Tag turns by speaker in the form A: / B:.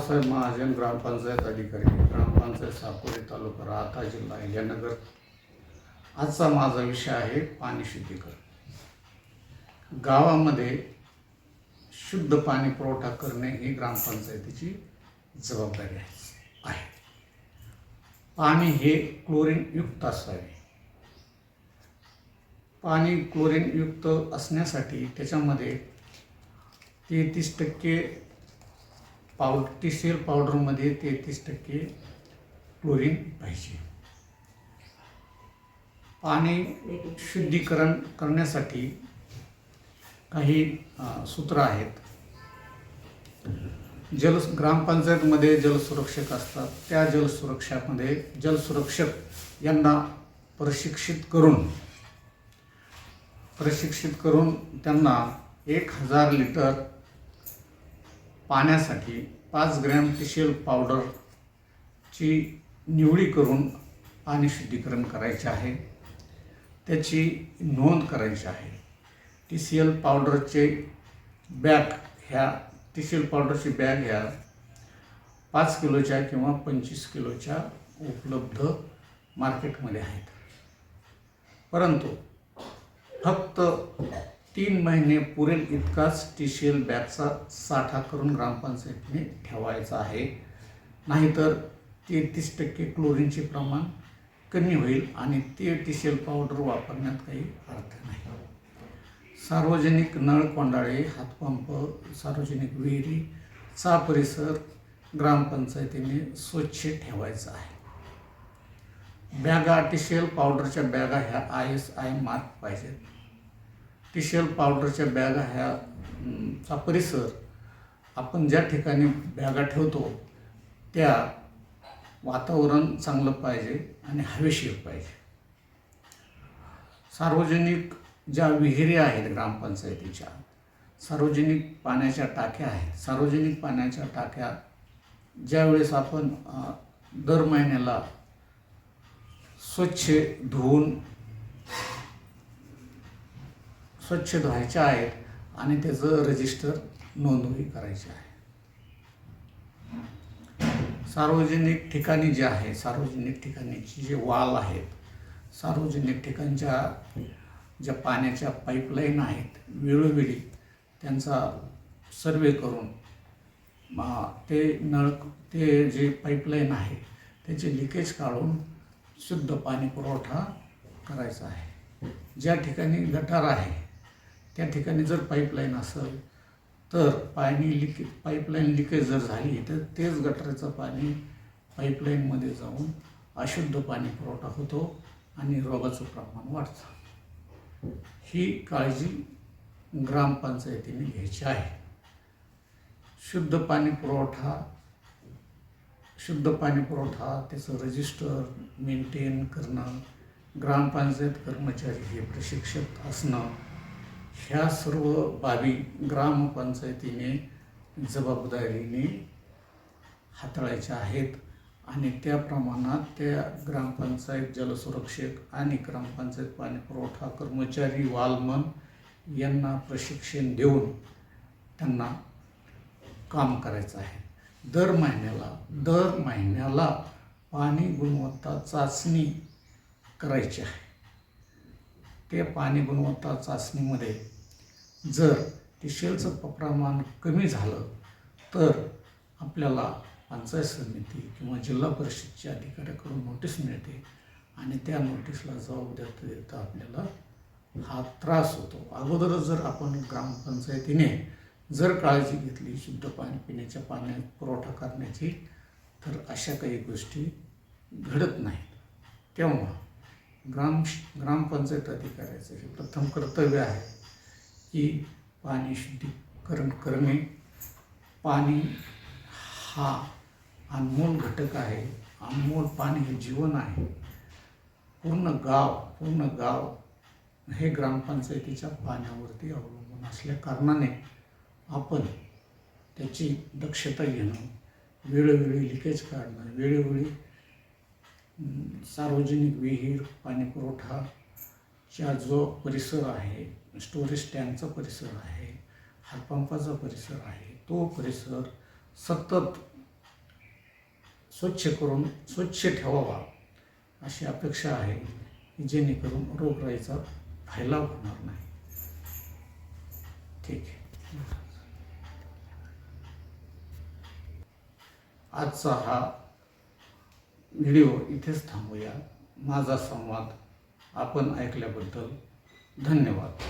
A: रावसाहेब महाजन ग्रामपंचायत अधिकारी ग्रामपंचायत साकोली तालुका राहता जिल्हा अहिल्यानगर. आजचा माझा विषय आहे पाणी शुद्धीकरण. गावामध्ये शुद्ध पाणी पुरवठा करणे ही ग्रामपंचायतीची जबाबदारी आहे. पाणी हे क्लोरीनयुक्त असावे. पाणी क्लोरीनयुक्त असण्यासाठी त्याच्यामध्ये तेहतीस टक्के पावड टीसीएल पावडरमध्ये तेहतीस टक्के क्लोरीन पाहिजे. पाणी शुद्धीकरण करण्यासाठी काही सूत्र आहेत. जल ग्रामपंचायतमध्ये जलसुरक्षक असतात. त्या जलसुरक्षामध्ये जलसुरक्षक यांना प्रशिक्षित करून प्रशिक्षित करून त्यांना एक हजार लिटर पाण्यासाठी पाच ग्रॅम टिशेल पावडरची निवडी करून पाणी शुद्धीकरण करायचे आहे. त्याची नोंद करायची आहे. टी सी एल पावडरचे बॅग ह्या टी सी एल पावडरची बॅग ह्या पाच किलोच्या किंवा पंचवीस किलोच्या उपलब्ध मार्केटमध्ये आहेत. परंतु फक्त तीन महिने पुरेल इतकाच टी सी एल बॅगचा साठा करून ग्रामपंचायतीने ठेवायचा आहे. नाहीतर तेहतीस टक्के क्लोरीनचे प्रमाण कमी होईल आणि ते टी सी एल पावडर वापरण्यात काही अर्थ नाही. सार्वजनिक नळ कोंडाळे हातपंप सार्वजनिक विहिरीचा परिसर ग्रामपंचायतीने स्वच्छ ठेवायचा आहे. बॅगा टिशेल पावडरच्या बॅगा ह्या आय एस आय मार्क पाहिजेत. टिशल पावडरच्या बॅगा ह्या चा परिसर आपण ज्या ठिकाणी बॅगा ठेवतो त्या वातावरण चांगलं पाहिजे आणि हवेशीर पाहिजे. सार्वजनिक ज्या विहिरी आहेत ग्रामपंचायतीच्या सार्वजनिक पाण्याच्या टाक्या आहेत. सार्वजनिक पाण्याच्या टाक्या ज्यावेळेस आपण दर महिन्याला स्वच्छ धुवून स्वच्छ धुवायच्या आहेत आणि त्याचं रजिस्टर नोंदणी करायची आहे. सार्वजनिक ठिकाणी जे आहे सार्वजनिक ठिकाणीची जे वाल आहेत सार्वजनिक ठिकाणच्या ज्या पाण्याच्या पाईपलाईन आहेत वेळोवेळी त्यांचा सर्वे करून मा- ते नळ ते जे पाईपलाईन आहे त्याचे लिकेज काढून शुद्ध पाणी पुरवठा करायचा आहे. ज्या ठिकाणी गटार आहे त्या ठिकाणी जर पाईपलाईन असेल तर पाणी लिके पाईपलाईन लिकेज जर झाली तर तेच गटराचं पाणी पाईपलाईनमध्ये जाऊन अशुद्ध पाणी पुरवठा होतो आणि रोगाचं प्रमाण वाढतं. ही काळजी ग्रामपंचायतीने घ्यायची आहे. शुद्ध पाणी पुरवठा शुद्ध पाणी पुरवठा त्याचं रजिस्टर मेंटेन करणं ग्रामपंचायत कर्मचारी हे प्रशिक्षक असणं ह्या सर्व बाबी ग्रामपंचायतीने जबाबदारीने हाताळायच्या आहेत आणि त्या प्रमाणात त्या ग्रामपंचायत जलसुरक्षक आणि ग्रामपंचायत पाणी पुरवठा कर्मचारी वालमन यांना प्रशिक्षण देऊन त्यांना काम करायचं आहे. दर महिन्याला दर महिन्याला पाणी गुणवत्ता चाचणी करायची आहे. ते पाणी गुणवत्ता चाचणीमध्ये जर टिशेलचं प्रमाण कमी झालं तर आपल्याला पंचायत समिती किंवा जिल्हा परिषदच्या अधिकाऱ्याकडून नोटीस मिळते आणि त्या नोटीसला जबाब देता देता आपल्याला हा त्रास होतो. अगोदरच जर आपण ग्रामपंचायतीने जर काळजी घेतली शुद्ध पाणी पिण्याच्या पाण्या पुरवठा करण्याची तर अशा काही गोष्टी घडत नाहीत. तेव्हा ग्राम ग्रामपंचायत अधिकाऱ्याचं हे प्रथम कर्तव्य आहे की पाणी शुद्धीकरण करणे. पाणी हा अनमोल घटक आहे. अनमोल पाणी हे जीवन आहे. पूर्ण गाव पूर्ण गाव हे ग्रामपंचायतीच्या पाण्यावरती अवलंबून असल्या कारणाने आपण त्याची दक्षता घेणं वेळोवेळी लिकेज काढणं वेळोवेळी सार्वजनिक विहीर पाणीपुरवठाचा जो परिसर आहे स्टोरेज टँकचा परिसर आहे हातपंपाचा परिसर आहे तो परिसर सतत स्वच्छ करून स्वच्छ ठेवावा अशी अपेक्षा आहे की जेणेकरून रोगराईचा फैलाव होणार नाही. ठीक आहे. आजचा हा व्हिडिओ इथेच थांबूया. माझा संवाद आपण ऐकल्याबद्दल धन्यवाद.